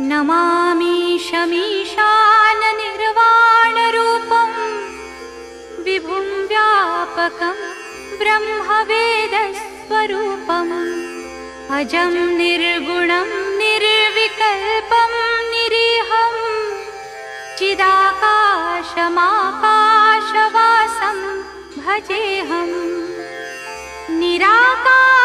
नमामि शमीशाननिर्वाणरूपम् विभुं व्यापकं ब्रह्मवेदस्वरूपम् अजं निर्गुणं निर्विकल्पं निरीहम् चिदाकाशमाकाशवासं भजेऽहम् निराकारमोङ्कारमूलं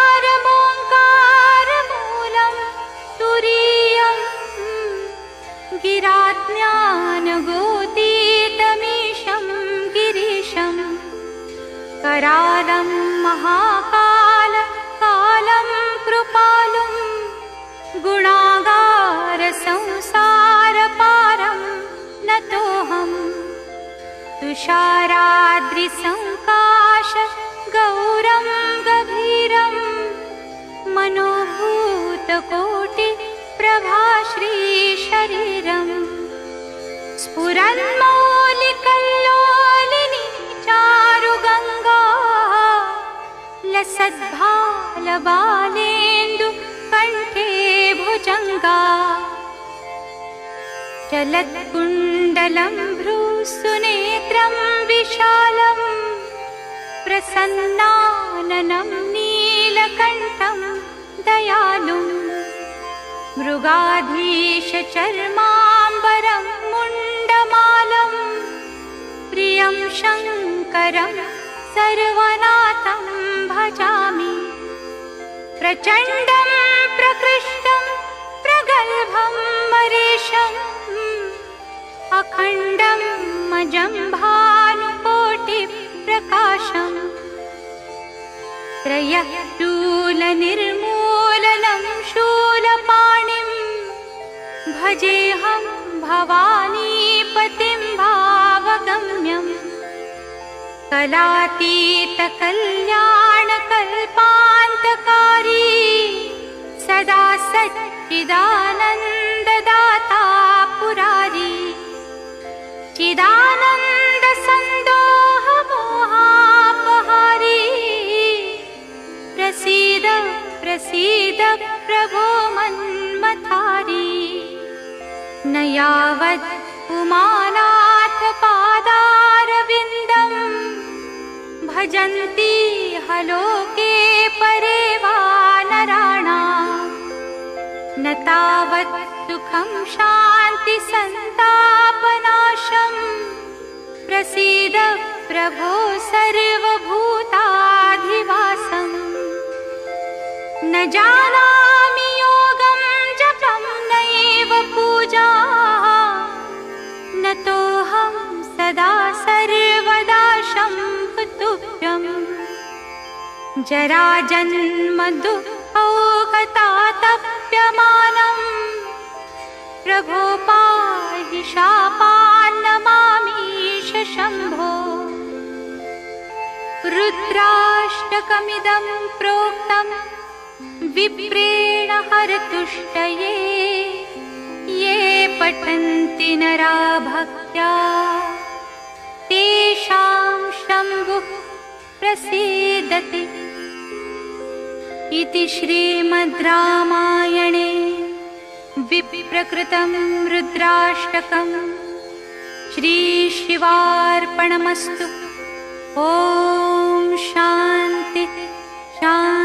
करालं महाकाल कालं कृपालुं गुणागारसंसारपारं नतोऽहम्। तुषाराद्रिसङ्काश गौरं गभीरं मनोभूतकोटिप्रभाश्रीशरीरम् स्फुरन्मौलिकल्लोलिनि लसद्भालबालेन्दु कण्ठे भुजङ्गा। चलत्कुण्डलं भ्रूसुनेत्रं विशालम् प्रसन्नाननं नीलकण्ठं दयालुम् मृगाधीशचर्माम्बरं मुण्डमालं प्रियं शङ्करं सर्वनाथं भजामि प्रचण्डं प्रकृष्टं प्रगल्भं मरीशम्। अखण्डं मजं भानुकोटिप्रकाशम् त्रयः शूलनिर्मूलनं शूलपाणिं भजेऽहं भवानीपतिं भावगम्यम्। कलातीतकल्याणकल्पान्तकारी सदा सच्चिदानन्ददाता पुरारी चिदानन्दसन्दोहमोहापहारी। प्रसीद प्रसीद प्रभो मन्मथारी। न यावत् उमानाथ पादारविन्दम् भजन्ति हलोके परे वा नराणाम् न तावत् सुखं शान्तिसन्तापनाशम् प्रसीद प्रभो सर्वभूताधिवासम् न जानामि योगं जपं नैव पूजा। न तोऽहं सदा सर्वदा शम्भुतुभ्यम् जराजन्मदु औगतातप्यमानम् प्रभो शम्भो रुद्राष्टकमिदं प्रोक्तं विप्रेण हरतुष्टये। ये पठन्ति नरा भक्त्या तेषां शम्भुः प्रसीदति। इति श्रीमद् रामायणे विप्रकृतं रुद्राष्टकम्। श्रीशिवार्पणमस्तु ॐ शान्ति शान्ति